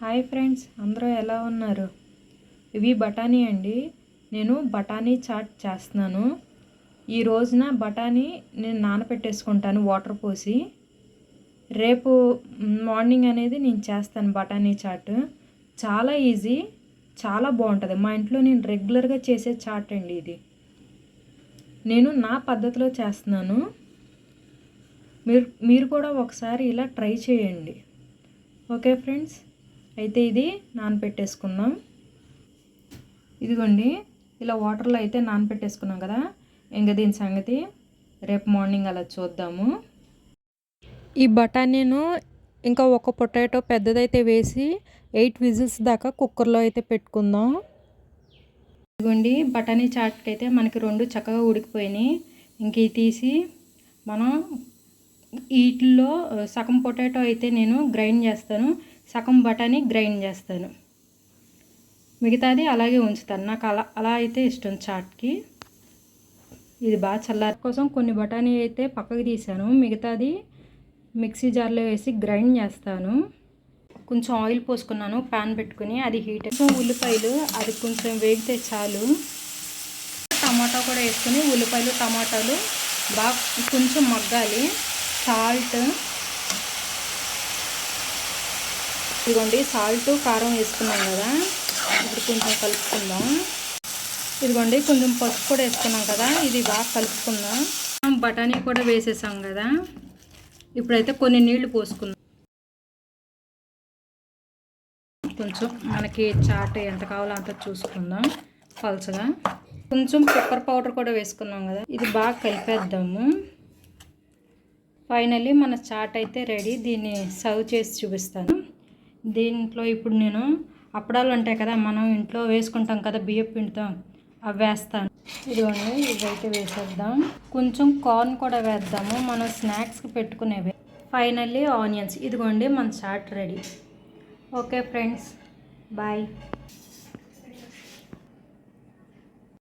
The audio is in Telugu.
హాయ్ ఫ్రెండ్స్ అందరూ ఎలా ఉన్నారు? ఇవి బఠానీ అండి. నేను బఠానీ చాట్ చేస్తున్నాను. ఈ రోజున బఠానీ నేను నానబెట్టేసుకుంటాను వాటర్ పోసి. రేపు మార్నింగ్ అనేది నేను చేస్తాను బఠానీ చాట్. చాలా ఈజీ చాలా బాగుంటుంది. మా ఇంట్లో నేను రెగ్యులర్గా చేసే చాట్ అండి ఇది. నేను నా పద్ధతిలో చేస్తున్నాను. మీరు మీరు కూడా ఒకసారి ఇలా ట్రై చేయండి. Okay friends? అయితే ఇది నానబెట్టేసుకుందాం ఇదిగోండి ఇలా వాటర్లో అయితే నానబెట్టేసుకున్నాం కదా. ఇంకా దీని సంగతి రేపు మార్నింగ్ అలా చూద్దాము. ఈ బఠానీను ఇంకా ఒక పొటాటో పెద్దదైతే వేసి ఎయిట్ విజిల్స్ దాకా కుక్కర్లో అయితే పెట్టుకుందాం. ఇదిగోండి బఠానీ చాట్కి అయితే మనకి రెండు చక్కగా ఉడికిపోయినాయి. ఇంక ఇవి తీసి మనం వీటిల్లో సగం పొటాటో అయితే నేను గ్రైండ్ చేస్తాను. సగం బఠానీ గ్రైండ్ చేస్తాను. మిగతాది అలాగే ఉంచుతాను. నాకు అలా అలా అయితే ఇష్టం చాట్కి. ఇది బాగా చల్లారి కోసం కొన్ని బఠానీ అయితే పక్కకు తీసాను. మిగతాది మిక్సీ జార్లో వేసి గ్రైండ్ చేస్తాను. కొంచెం ఆయిల్ పోసుకున్నాను ప్యాన్ పెట్టుకుని. అది హీట్ కొంచెం ఉల్లిపాయలు అది కొంచెం వేగితే చాలు. టమాటా కూడా వేసుకుని ఉల్లిపాయలు టమాటాలు బాగా కొంచెం మగ్గాలి. సాల్ట్ ఇదిగోండి సాల్ట్ కారం వేసుకున్నాం కదా. ఇప్పుడు కొంచెం కలుపుకుందాం. ఇదిగోండి కొంచెం పసుపు కూడా వేసుకున్నాం కదా. ఇది బాగా కలుపుకుందాం. బఠానీ కూడా వేసేసాం కదా. ఇప్పుడైతే కొన్ని నీళ్ళు పోసుకుందాం. కొంచెం మనకి చాట్ ఎంత కావాలో అంత చూసుకుందాం పలుచగా. కొంచెం పెప్పర్ పౌడర్ కూడా వేసుకున్నాం కదా. ఇది బాగా కలిపేద్దాము. ఫైనల్లీ మన చాట్ అయితే రెడీ. దీన్ని సర్వ్ చేసి చూపిస్తాను. దీంట్లో ఇప్పుడు నేను అప్పడాలు ఉంటాయి కదా మనం ఇంట్లో వేసుకుంటాం కదా బియ్యం పిండుతాం అవి వేస్తాను. ఇదిగోండి ఇవైతే వేసేద్దాం. కొంచెం కార్న్ కూడా వేద్దాము మనం స్నాక్స్కి పెట్టుకునేవి. ఫైనల్లీ ఆనియన్స్ ఇదిగోండి మన chaat ready. Okay friends bye